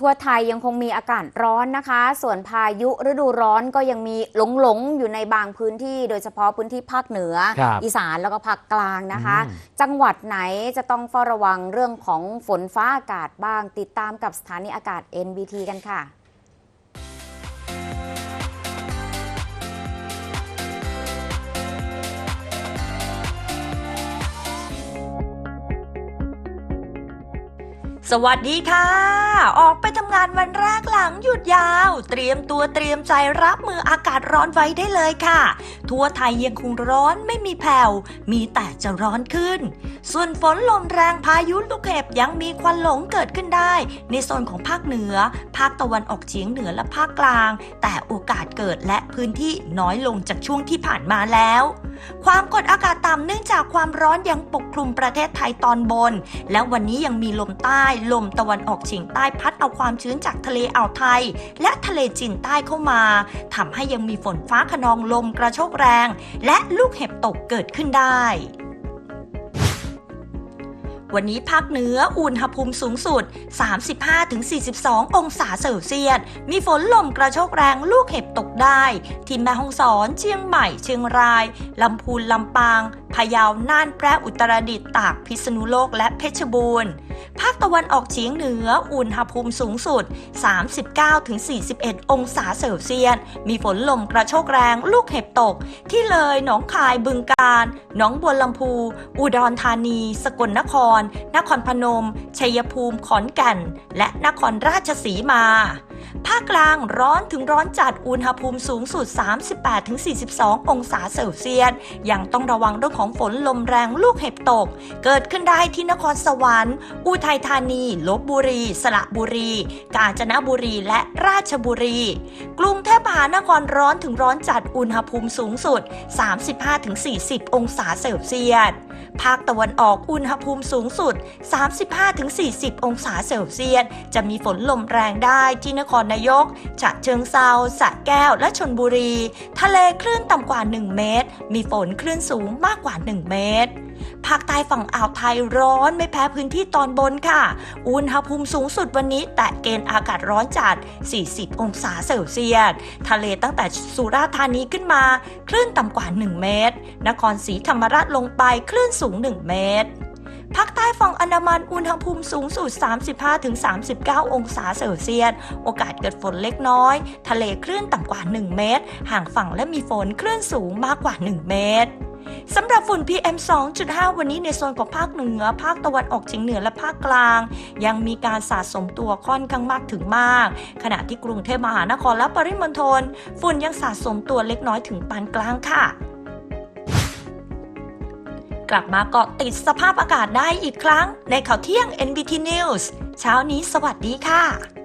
ทั่วไทยยังคงมีอากาศร้อนนะคะ ส่วนพายุฤดูร้อนก็ยังมีหลงหลงๆอยู่ในบางพื้นที่โดยเฉพาะพื้นที่ภาคเหนือครับอีสานแล้วก็ภาคกลางนะคะอืมจังหวัดไหนจะต้องเฝ้าระวังเรื่องของฝนฟ้าอากาศบ้าง ติดตามกับสถานีอากาศ NBT กันค่ะ สวัสดีค่ะ ออกไปทำงานวันแรกหลังหยุดยาว เตรียมตัวเตรียมใจรับมืออากาศร้อนไว้ได้เลยค่ะ ทั่วไทยยังคงร้อนไม่มีแผ่ว มีแต่จะร้อนขึ้น ส่วนฝนลมแรงพายุลูกเห็บยังมีควันหลงเกิดขึ้นได้ ในโซนของภาคเหนือ ภาคตะวันออกเฉียงเหนือและภาคกลาง แต่โอกาสเกิดและพื้นที่น้อยลงจากช่วงที่ผ่านมาแล้ว ความกดอากาศต่ำเนื่องจากความร้อนยังปกคลุมประเทศไทยตอนบน และวันนี้ยังมีลมใต้ ลมตะวันออกเฉียงใต้พัดเอาความชื้นจากทะเลอ่าวไทย และทะเลจีนใต้เข้ามาทำให้ยังมีฝนฟ้าขนองลมกระโชกแรง และลูกเห็บตกเกิดขึ้นได้ วันนี้ภาคเหนืออุณหภูมิสูงสุด 35-42 องศาเซลเซียส มีฝนลมกระโชกแรงลูกเห็บตกได้ ที่แม่ฮ่องสอน เชียงใหม่ เชียงราย ลำพูน ลำปางพะเยา น่านแพร่อุตรดิตถ์ตาก พิษณุโลก และเพชรบูรณ์ ภาคตะวันออกเฉียงเหนือ อุณหภูมิสูงสุด 39-41 องศาเซลเซียส มีฝนลมกระโชกแรง ลูกเห็บตก ที่เลย หนองคาย บึงกาฬ หนองบัวลำพู อุดรธานี สกลนคร นครพนม ชัยภูมิ ขอนแก่น และนครราชสีมา ภาคกลางร้อนถึงร้อนจัดอุณหภูมิสูงสุด 38-42 องศาเซลเซียสยังต้องระวังเรื่องของฝนลมแรงลูกเห็บตก เกิดขึ้นได้ที่นครสวรรค์ อุทัยธานี ลบบุรี สระบุรี กาญจนบุรีและราชบุรี กรุงเทพมหานครร้อนถึงร้อนจัดอุณหภูมิสูงสุด 35-40 องศาเซลเซียส ภาคตะวันออกอุณหภูมิสูงสุด 35-40 องศาเซลเซียส จะมีฝนลมแรงได้ที่นครนายก ฉะเชิงเซาสระแก้ว และชนบุรี ทะเลคลื่นต่ำกว่า 1 เมตร มีฝนคลื่นสูงมากกว่า 1 เมตร ภาคใต้ฝั่งอ่าวไทยร้อนไม่แพ้พื้นที่ตอนบนค่ะ อุณหภูมิสูงสุดวันนี้ แตะเกณฑ์อากาศร้อนจัด 40 องศาเซลเซียส ทะเลตั้งแต่สุราษฎร์ธานีขึ้นมา คลื่นต่ำกว่า 1 เมตร นครศรีธรรมราชลงไปคลื่นสูง 1 เมตรภาคใต้ฝั่งอันดามันอุณหภูมิสูงสุด 35-39 องศาเซลเซียส โอกาสเกิดฝนเล็กน้อย ทะเลคลื่นต่ำกว่า 1 เมตร ห่างฝั่งและมีฝนคลื่นสูงมากกว่า 1 เมตร สำหรับฝุ่น PM 2.5 วันนี้ในโซนของภาคเหนือ ภาคตะวันออกเฉียงเหนือและภาคกลาง ยังมีการสะสมตัวค่อนข้างมากถึงมาก ขณะที่กรุงเทพมหานครและปริมณฑลฝุ่นยังสะสมตัวเล็กน้อยถึงปานกลางค่ะกลับมาเกาะติดสภาพอากาศได้อีกครั้ง ในข่าวเที่ยง NBT News เช้านี้สวัสดีค่ะ